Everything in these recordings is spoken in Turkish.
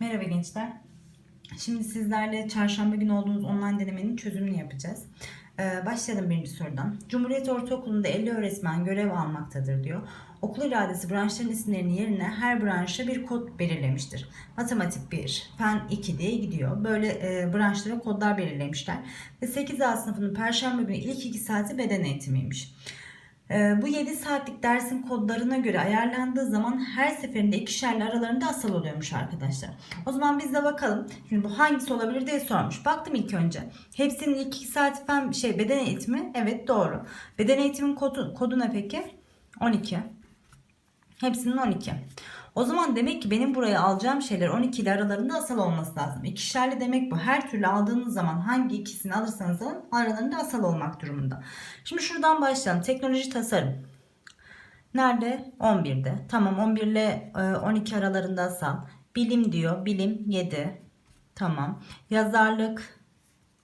Merhaba gençler. Şimdi sizlerle çarşamba günü olduğumuz online denemenin çözümünü yapacağız. Ee, başlayalım birinci sorudan. Cumhuriyet Ortaokulu'nda 50 öğretmen görev almaktadır diyor. Okul iradesi branşların isimlerinin yerine her branşa bir kod belirlemiştir. Matematik 1, fen 2 diye gidiyor. Böyle e, branşlara kodlar belirlemişler. Ve 8A sınıfının perşembe günü ilk 2 saati beden eğitimiymiş. Ee, bu 7 saatlik dersin kodlarına göre ayarlandığı zaman her seferinde ikişerli aralarında asal oluyormuş arkadaşlar. O zaman biz de bakalım. Şimdi bu hangisi olabilir diye sormuş. Baktım ilk önce. Hepsinin ilk 2 saati fen şey beden eğitimi. Evet doğru. Beden eğitimin kodu, kodu ne peki? 12. Hepsinin 12. O zaman demek ki benim buraya alacağım şeyler 12 ile aralarında asal olması lazım. İkişerli demek bu. Her türlü aldığınız zaman hangi ikisini alırsanız alın aralarında asal olmak durumunda. Şimdi şuradan başlayalım. Teknoloji tasarım. Nerede? 11'de. Tamam 11 ile e, 12 aralarında asal. Bilim diyor. Bilim 7. Tamam. Yazarlık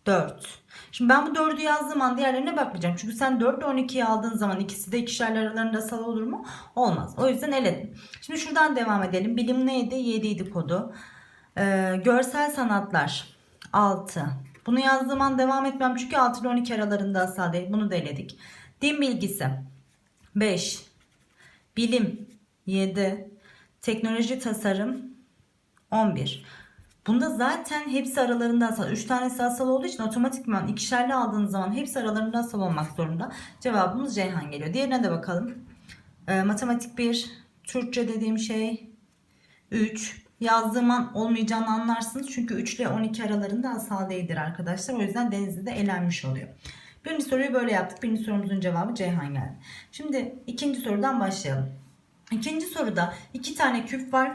4. Şimdi ben bu 4'ü yazdığım an diğerlerine bakmayacağım. Çünkü sen 4 ile 12'yi aldığın zaman ikisi de ikişerli aralarında asal olur mu? Olmaz. O yüzden eledim. Şimdi şuradan devam edelim. Bilim neydi? 7 idi kodu. Ee, görsel sanatlar 6. Bunu yazdığım an devam etmem çünkü 6 ile 12 aralarında asal değil. Bunu da eledik. Din bilgisi 5. Bilim 7. Teknoloji tasarım 11. Bunda zaten hepsi aralarında asal. 3 tanesi asal olduğu için otomatikman ikişerli aldığınız zaman hepsi aralarında asal olmak zorunda. Cevabımız Ceyhan geliyor. Diğerine de bakalım. Ee, matematik 1. Türkçe dediğim şey 3. Yazdığım an olmayacağını anlarsınız. Çünkü 3 ile 12 aralarında asal değildir arkadaşlar. O yüzden denizde de elenmiş oluyor. Birinci soruyu böyle yaptık. Birinci sorumuzun cevabı Ceyhan geldi. Şimdi ikinci sorudan başlayalım. İkinci soruda iki tane küp var.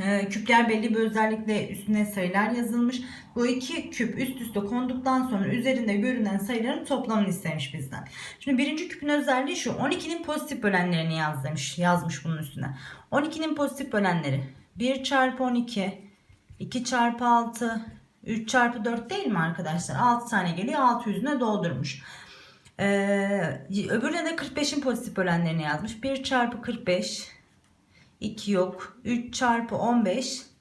Ee, küpler belli bir özellikle üstüne sayılar yazılmış. Bu iki küp üst üste konduktan sonra üzerinde görünen sayıların toplamını istemiş bizden. Şimdi birinci küpün özelliği şu. 12'nin pozitif bölenlerini yaz demiş. Yazmış bunun üstüne. 12'nin pozitif bölenleri 1 çarpı 12, 2 çarpı 6, 3 çarpı 4 değil mi arkadaşlar? 6 tane geliyor. 6 yüzüne doldurmuş. Ee, öbürüne de 45'in pozitif bölenlerini yazmış. 1 çarpı 45, 2 yok. 3 çarpı 15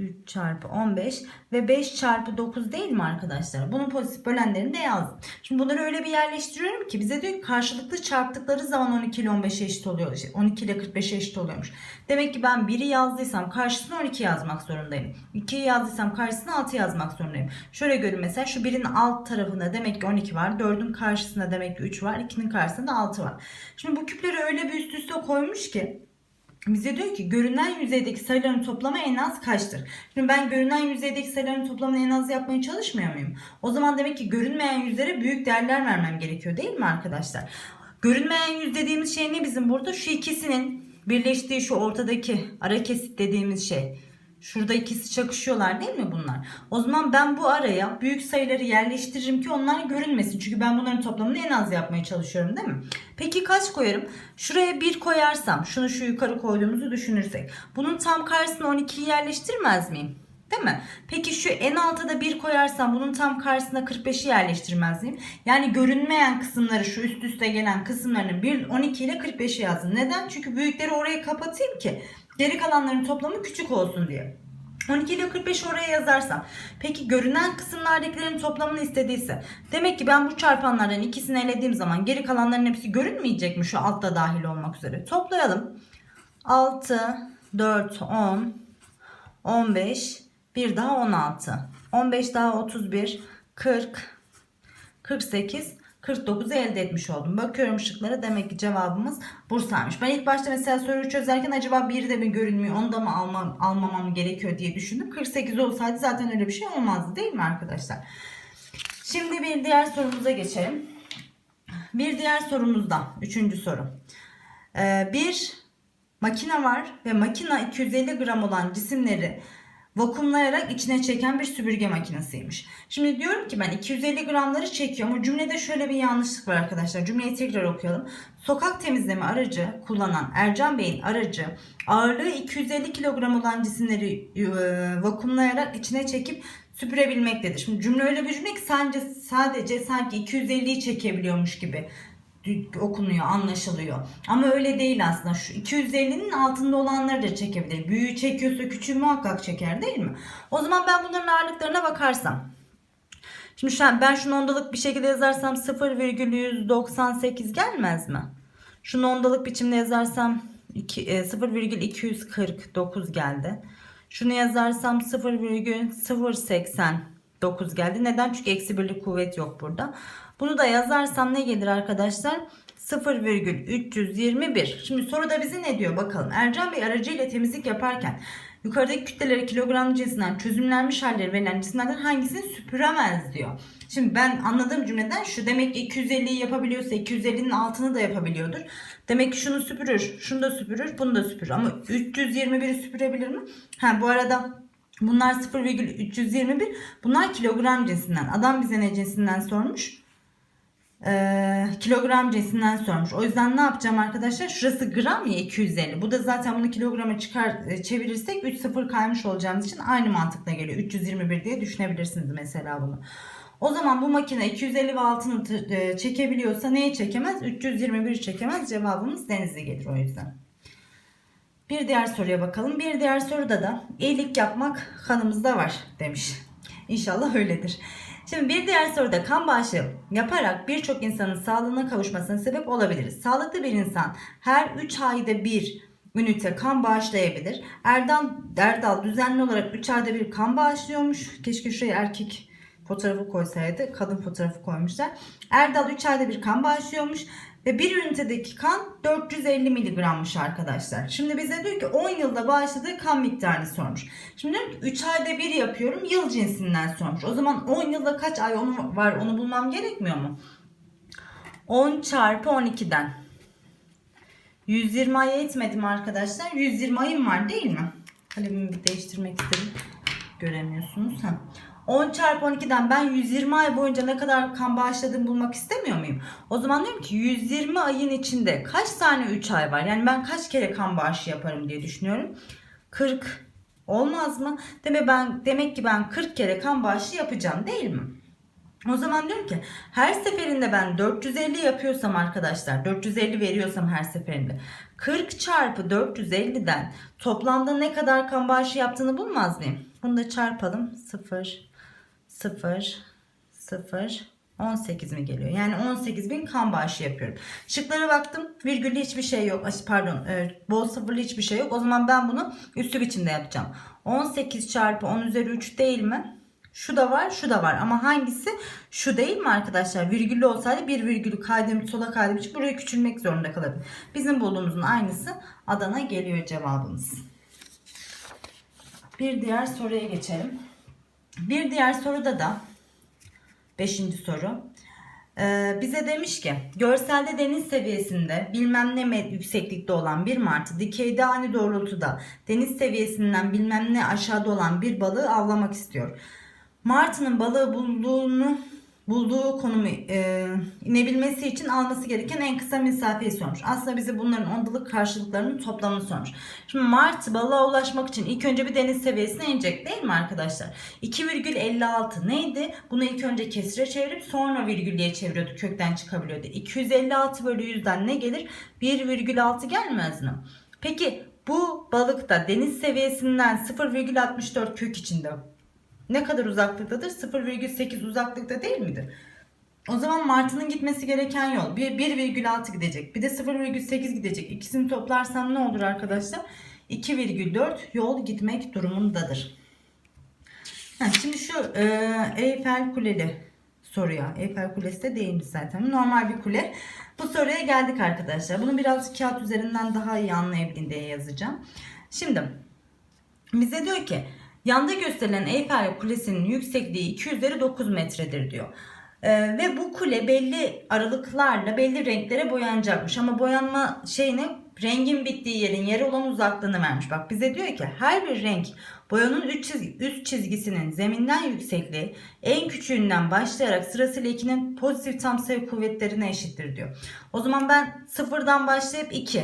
3 çarpı 15 ve 5 çarpı 9 değil mi arkadaşlar? Bunun pozitif bölenlerini de yazdım. Şimdi bunları öyle bir yerleştiriyorum ki bize diyor ki karşılıklı çarptıkları zaman 12 ile 15'e eşit oluyor. İşte 12 ile 45'e eşit oluyormuş. Demek ki ben 1'i yazdıysam karşısına 12 yazmak zorundayım. 2'yi yazdıysam karşısına 6 yazmak zorundayım. Şöyle görün mesela şu 1'in alt tarafında demek ki 12 var. 4'ün karşısında demek ki 3 var. 2'nin karşısında 6 var. Şimdi bu küpleri öyle bir üst üste koymuş ki bize diyor ki görünen yüzeydeki sayıların toplamı en az kaçtır? Şimdi ben görünen yüzeydeki sayıların toplamını en az yapmaya çalışmıyor muyum? O zaman demek ki görünmeyen yüzlere büyük değerler vermem gerekiyor değil mi arkadaşlar? Görünmeyen yüz dediğimiz şey ne bizim burada? Şu ikisinin birleştiği şu ortadaki ara kesit dediğimiz şey. Şurada ikisi çakışıyorlar değil mi bunlar? O zaman ben bu araya büyük sayıları yerleştiririm ki onlar görünmesin. Çünkü ben bunların toplamını en az yapmaya çalışıyorum değil mi? Peki kaç koyarım? Şuraya 1 koyarsam, şunu şu yukarı koyduğumuzu düşünürsek. Bunun tam karşısına 12'yi yerleştirmez miyim? Değil mi? Peki şu en alta da 1 koyarsam bunun tam karşısına 45'i yerleştirmez miyim? Yani görünmeyen kısımları şu üst üste gelen kısımlarını 1, 12 ile 45'i yazın. Neden? Çünkü büyükleri oraya kapatayım ki geri kalanların toplamı küçük olsun diye. 12 ile 45 oraya yazarsam. Peki görünen kısımlardakilerin toplamını istediyse. Demek ki ben bu çarpanlardan ikisini elediğim zaman geri kalanların hepsi görünmeyecek mi şu altta dahil olmak üzere. Toplayalım. 6, 4, 10, 15, bir daha 16. 15 daha 31, 40, 48, 49'u elde etmiş oldum. Bakıyorum şıklara demek ki cevabımız Bursa'ymış. Ben ilk başta mesela soruyu çözerken acaba biri de mi görünmüyor onu da mı almam, almamam gerekiyor diye düşündüm. 48 olsaydı zaten öyle bir şey olmazdı değil mi arkadaşlar? Şimdi bir diğer sorumuza geçelim. Bir diğer sorumuzda. Üçüncü soru. Ee, bir makine var ve makina 250 gram olan cisimleri vakumlayarak içine çeken bir süpürge makinesiymiş. Şimdi diyorum ki ben 250 gramları çekiyor ama cümlede şöyle bir yanlışlık var arkadaşlar. Cümleyi tekrar okuyalım. Sokak temizleme aracı kullanan Ercan Bey'in aracı ağırlığı 250 kilogram olan cisimleri e, vakumlayarak içine çekip süpürebilmektedir. Şimdi cümle öyle bir cümle ki sadece, sadece sanki 250'yi çekebiliyormuş gibi okunuyor, anlaşılıyor. Ama öyle değil aslında. Şu 250'nin altında olanları da çekebilir. Büyüğü çekiyorsa küçüğü muhakkak çeker değil mi? O zaman ben bunların ağırlıklarına bakarsam. Şimdi şu an ben şunu ondalık bir şekilde yazarsam 0,198 gelmez mi? Şunu ondalık biçimde yazarsam iki- e, 0,249 geldi. Şunu yazarsam 0,089 geldi. Neden? Çünkü eksi birlik kuvvet yok burada. Bunu da yazarsam ne gelir arkadaşlar? 0,321. Şimdi soruda bize ne diyor bakalım. Ercan Bey aracıyla temizlik yaparken yukarıdaki kütleleri kilogram cinsinden çözümlenmiş halleri verilen cisimlerden hangisini süpüremez diyor. Şimdi ben anladığım cümleden şu demek ki 250'yi yapabiliyorsa 250'nin altını da yapabiliyordur. Demek ki şunu süpürür, şunu da süpürür, bunu da süpürür. Ama 321'i süpürebilir mi? Ha bu arada bunlar 0,321 bunlar kilogram cinsinden. Adam bize ne cinsinden sormuş? Ee, kilogram cinsinden sormuş. O yüzden ne yapacağım arkadaşlar? Şurası gram ya 250. Bu da zaten bunu kilograma çıkar e, çevirirsek 3 sıfır kaymış olacağımız için aynı mantıkla geliyor. 321 diye düşünebilirsiniz mesela bunu. O zaman bu makine 250 ve altını e, çekebiliyorsa neyi çekemez? 321 çekemez. Cevabımız denizli gelir o yüzden. Bir diğer soruya bakalım. Bir diğer soruda da iyilik yapmak kanımızda var demiş. İnşallah öyledir. Şimdi bir diğer soruda kan bağışı yaparak birçok insanın sağlığına kavuşmasına sebep olabiliriz. Sağlıklı bir insan her 3 ayda bir ünite kan bağışlayabilir. Erdal, Erdal düzenli olarak 3 ayda bir kan bağışlıyormuş. Keşke şuraya erkek fotoğrafı koysaydı. Kadın fotoğrafı koymuşlar. Erdal 3 ayda bir kan bağışlıyormuş. Ve bir ünitedeki kan 450 miligrammış arkadaşlar. Şimdi bize diyor ki 10 yılda bağışladığı kan miktarını sormuş. Şimdi diyorum ki 3 ayda bir yapıyorum yıl cinsinden sormuş. O zaman 10 yılda kaç ay onu var onu bulmam gerekmiyor mu? 10 çarpı 12'den. 120 ay etmedi mi arkadaşlar? 120 ayım var değil mi? Kalemimi bir değiştirmek istedim. Göremiyorsunuz. Ha. 10 çarpı 12'den ben 120 ay boyunca ne kadar kan bağışladığımı bulmak istemiyor muyum? O zaman diyorum ki 120 ayın içinde kaç tane 3 ay var? Yani ben kaç kere kan bağışı yaparım diye düşünüyorum. 40 olmaz mı? Demek ben demek ki ben 40 kere kan bağışı yapacağım değil mi? O zaman diyorum ki her seferinde ben 450 yapıyorsam arkadaşlar 450 veriyorsam her seferinde 40 çarpı 450'den toplamda ne kadar kan bağışı yaptığını bulmaz mıyım? Bunu da çarpalım 0 0 0 18 mi geliyor? Yani 18 bin kan bağışı yapıyorum. Şıklara baktım. Virgüllü hiçbir şey yok. Pardon. E, bol sıfırlı hiçbir şey yok. O zaman ben bunu üstü biçimde yapacağım. 18 çarpı 10 üzeri 3 değil mi? Şu da var, şu da var. Ama hangisi? Şu değil mi arkadaşlar? Virgüllü olsaydı bir virgülü kaydırıp sola için buraya küçülmek zorunda kalırdı. Bizim bulduğumuzun aynısı Adana geliyor cevabımız. Bir diğer soruya geçelim. Bir diğer soruda da Beşinci soru. Ee, bize demiş ki görselde deniz seviyesinde bilmem ne yükseklikte olan bir martı dikeyde ani doğrultuda deniz seviyesinden bilmem ne aşağıda olan bir balığı avlamak istiyor. Martının balığı bulduğunu bulduğu konumu e, inebilmesi için alması gereken en kısa mesafeyi sormuş. Aslında bize bunların ondalık karşılıklarının toplamını sormuş. Şimdi Mart balığa ulaşmak için ilk önce bir deniz seviyesine inecek değil mi arkadaşlar? 2,56 neydi? Bunu ilk önce kesire çevirip sonra virgüllüye çeviriyordu. Kökten çıkabiliyordu. 256 bölü 100'den ne gelir? 1,6 gelmez mi? Peki bu balıkta deniz seviyesinden 0,64 kök içinde ne kadar uzaklıktadır? 0,8 uzaklıkta değil midir? O zaman Martı'nın gitmesi gereken yol bir 1,6 gidecek. Bir de 0,8 gidecek. İkisini toplarsam ne olur arkadaşlar? 2,4 yol gitmek durumundadır. Ha, şimdi şu e, Eyfel Kuleli soruya. Eyfel Kulesi de değilmiş zaten. Normal bir kule. Bu soruya geldik arkadaşlar. Bunu biraz kağıt üzerinden daha iyi anlayabilin diye yazacağım. Şimdi bize diyor ki Yanda gösterilen Eyfel Kulesi'nin yüksekliği 2 üzeri 9 metredir diyor. Ee, ve bu kule belli aralıklarla belli renklere boyanacakmış. Ama boyanma şeyine rengin bittiği yerin yere olan uzaklığını vermiş. Bak bize diyor ki her bir renk boyanın üst, çizgi, üst çizgisinin zeminden yüksekliği en küçüğünden başlayarak sırasıyla 2'nin pozitif tam sayı kuvvetlerine eşittir diyor. O zaman ben sıfırdan başlayıp 2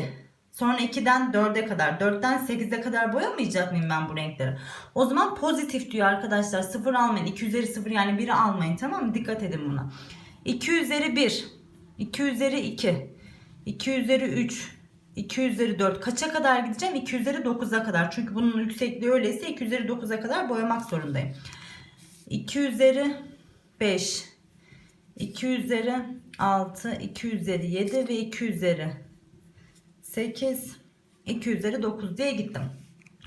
Sonra 2'den 4'e kadar, 4'ten 8'e kadar boyamayacak mıyım ben bu renkleri? O zaman pozitif diyor arkadaşlar. 0 almayın. 2 üzeri 0 yani 1'i almayın tamam mı? Dikkat edin buna. 2 üzeri 1 2 üzeri 2. 2 üzeri 3. 2 üzeri 4. Kaça kadar gideceğim? 2 üzeri 9'a kadar. Çünkü bunun yüksekliği öyleyse 2 üzeri 9'a kadar boyamak zorundayım. 2 üzeri 5. 2 üzeri 6. 2 üzeri 7 ve 2 üzeri 8. 2 üzeri 9 diye gittim.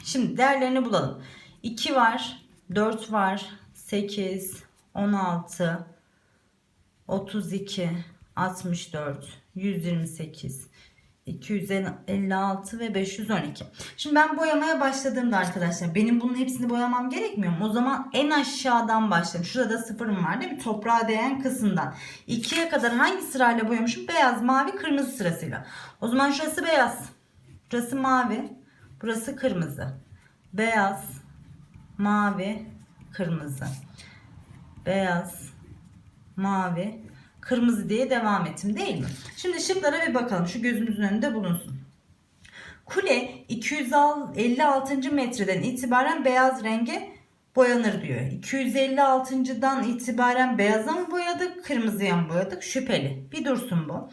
Şimdi değerlerini bulalım. 2 var. 4 var. 8. 16. 32. 64. 128. 256 ve 512. Şimdi ben boyamaya başladığımda arkadaşlar benim bunun hepsini boyamam gerekmiyor mu? O zaman en aşağıdan başlayayım. Şurada sıfırım var değil mi? Toprağa değen kısımdan. 2'ye kadar hangi sırayla boyamışım? Beyaz, mavi, kırmızı sırasıyla. O zaman şurası beyaz. Burası mavi. Burası kırmızı. Beyaz, mavi, kırmızı. Beyaz, mavi, kırmızı diye devam ettim değil mi? Şimdi şıklara bir bakalım. Şu gözümüzün önünde bulunsun. Kule 256. metreden itibaren beyaz renge boyanır diyor. 256.dan itibaren beyaza mı boyadık, kırmızıya mı boyadık? Şüpheli. Bir dursun bu.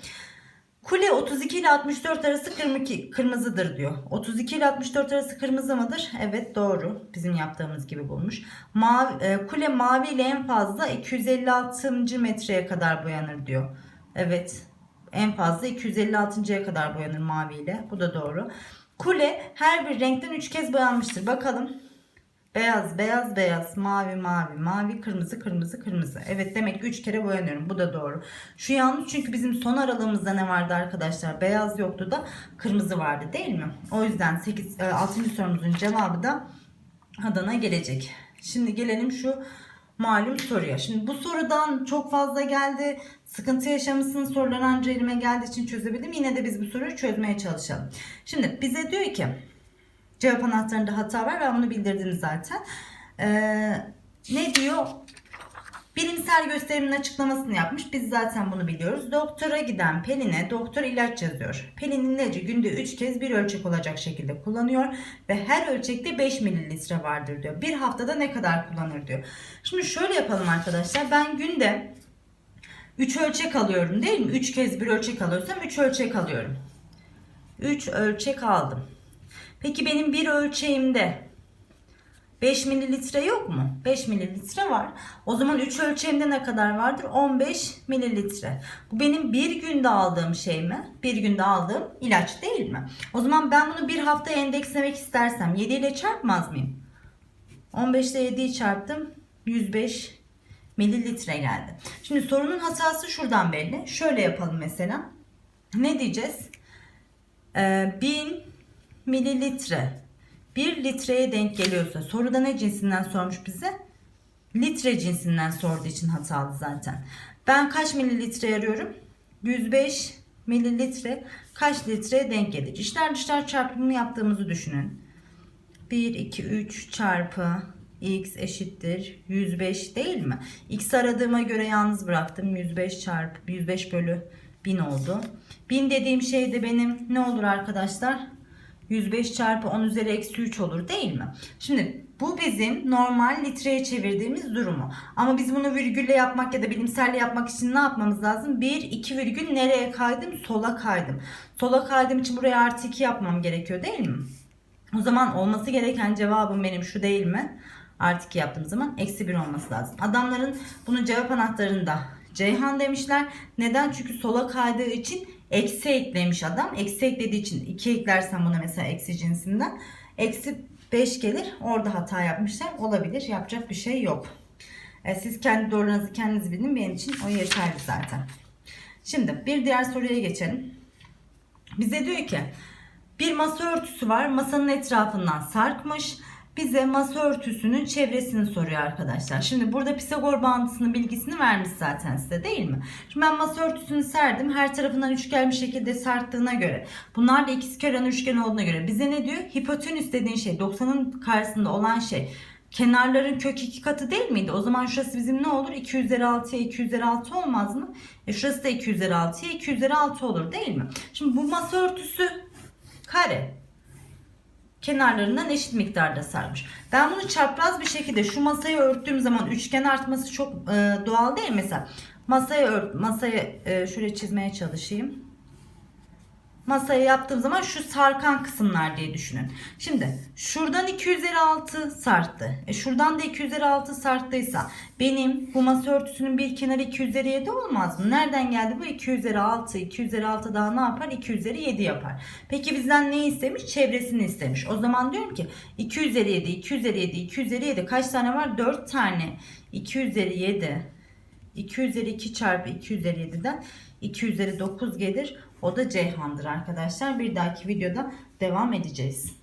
Kule 32 ile 64 arası kırmızı, kırmızıdır diyor. 32 ile 64 arası kırmızı mıdır? Evet doğru. Bizim yaptığımız gibi bulmuş. Mavi, e, kule mavi ile en fazla 256. metreye kadar boyanır diyor. Evet. En fazla 256.ya kadar boyanır mavi ile. Bu da doğru. Kule her bir renkten 3 kez boyanmıştır. Bakalım. Beyaz, beyaz, beyaz, mavi, mavi, mavi, kırmızı, kırmızı, kırmızı. Evet demek ki 3 kere boyanıyorum. Bu da doğru. Şu yanlış çünkü bizim son aralığımızda ne vardı arkadaşlar? Beyaz yoktu da kırmızı vardı değil mi? O yüzden 8, 6. sorumuzun cevabı da Adana gelecek. Şimdi gelelim şu malum soruya. Şimdi bu sorudan çok fazla geldi. Sıkıntı yaşamışsınız sorular anca elime geldiği için çözebildim. Yine de biz bu soruyu çözmeye çalışalım. Şimdi bize diyor ki cevap anahtarında hata var ve bunu bildirdiniz zaten. Ee, ne diyor? Bilimsel gösterimin açıklamasını yapmış. Biz zaten bunu biliyoruz. Doktora giden Pelin'e doktor ilaç yazıyor. Pelin ilacı günde 3 kez bir ölçek olacak şekilde kullanıyor. Ve her ölçekte 5 mililitre vardır diyor. Bir haftada ne kadar kullanır diyor. Şimdi şöyle yapalım arkadaşlar. Ben günde 3 ölçek alıyorum değil mi? 3 kez bir ölçek alıyorsam 3 ölçek alıyorum. 3 ölçek aldım. Peki benim bir ölçeğimde 5 mililitre yok mu? 5 mililitre var. O zaman 3 ölçeğimde ne kadar vardır? 15 mililitre. Bu benim bir günde aldığım şey mi? Bir günde aldığım ilaç değil mi? O zaman ben bunu bir hafta endekslemek istersem 7 ile çarpmaz mıyım? 15 ile 7'yi çarptım. 105 mililitre geldi. Şimdi sorunun hatası şuradan belli. Şöyle yapalım mesela. Ne diyeceğiz? Ee, 1000 mililitre 1 litreye denk geliyorsa soruda ne cinsinden sormuş bize? Litre cinsinden sorduğu için hatalı zaten. Ben kaç mililitre arıyorum? 105 mililitre kaç litreye denk gelir? İşler dışlar çarpımını yaptığımızı düşünün. 1, 2, 3 çarpı x eşittir 105 değil mi? X aradığıma göre yalnız bıraktım. 105 çarpı 105 bölü 1000 oldu. 1000 dediğim şey de benim ne olur arkadaşlar? 105 çarpı 10 üzeri eksi 3 olur değil mi? Şimdi bu bizim normal litreye çevirdiğimiz durumu. Ama biz bunu virgülle yapmak ya da bilimselle yapmak için ne yapmamız lazım? 1, 2 virgül nereye kaydım? Sola kaydım. Sola kaydığım için buraya artı 2 yapmam gerekiyor değil mi? O zaman olması gereken cevabım benim şu değil mi? Artı 2 yaptığım zaman eksi 1 olması lazım. Adamların bunu cevap anahtarında Ceyhan demişler. Neden? Çünkü sola kaydığı için eksi eklemiş adam. Eksi eklediği için 2 eklersem buna mesela eksi cinsinden. Eksi 5 gelir. Orada hata yapmışlar. Olabilir. Yapacak bir şey yok. E, siz kendi doğrularınızı kendiniz bilin. Benim için o yeterli zaten. Şimdi bir diğer soruya geçelim. Bize diyor ki bir masa örtüsü var. Masanın etrafından sarkmış bize masa örtüsünün çevresini soruyor arkadaşlar. Şimdi burada Pisagor bağıntısının bilgisini vermiş zaten size değil mi? Şimdi ben masa örtüsünü serdim. Her tarafından üçgen bir şekilde sarktığına göre. Bunlar da ikizkenar üçgen olduğuna göre. Bize ne diyor? Hipotenüs dediğin şey 90'ın karşısında olan şey. Kenarların kök iki katı değil miydi? O zaman şurası bizim ne olur? 2 üzeri 6'ya 2 üzeri 6 olmaz mı? E şurası da 2 üzeri 6'ya 2 üzeri 6 olur değil mi? Şimdi bu masa örtüsü kare kenarlarından eşit miktarda sarmış. Ben bunu çapraz bir şekilde şu masayı örttüğüm zaman üçgen artması çok e, doğal değil? Mesela Masayı ört, masayı e, şöyle çizmeye çalışayım. Masayı yaptığım zaman şu sarkan kısımlar diye düşünün. Şimdi şuradan 2 üzeri 6 sarttı. E şuradan da 2 üzeri 6 sarttıysa benim bu masa örtüsünün bir kenarı 2 üzeri 7 olmaz mı? Nereden geldi bu? 2 üzeri 6. 2 üzeri 6 daha ne yapar? 2 üzeri 7 yapar. Peki bizden ne istemiş? Çevresini istemiş. O zaman diyorum ki 2 üzeri 7, 2 üzeri 7, 2 üzeri 7 kaç tane var? 4 tane. 2 üzeri 7. 2 üzeri 2 çarpı 2 üzeri 7'den 2 üzeri 9 gelir. O da Ceyhan'dır arkadaşlar. Bir dahaki videoda devam edeceğiz.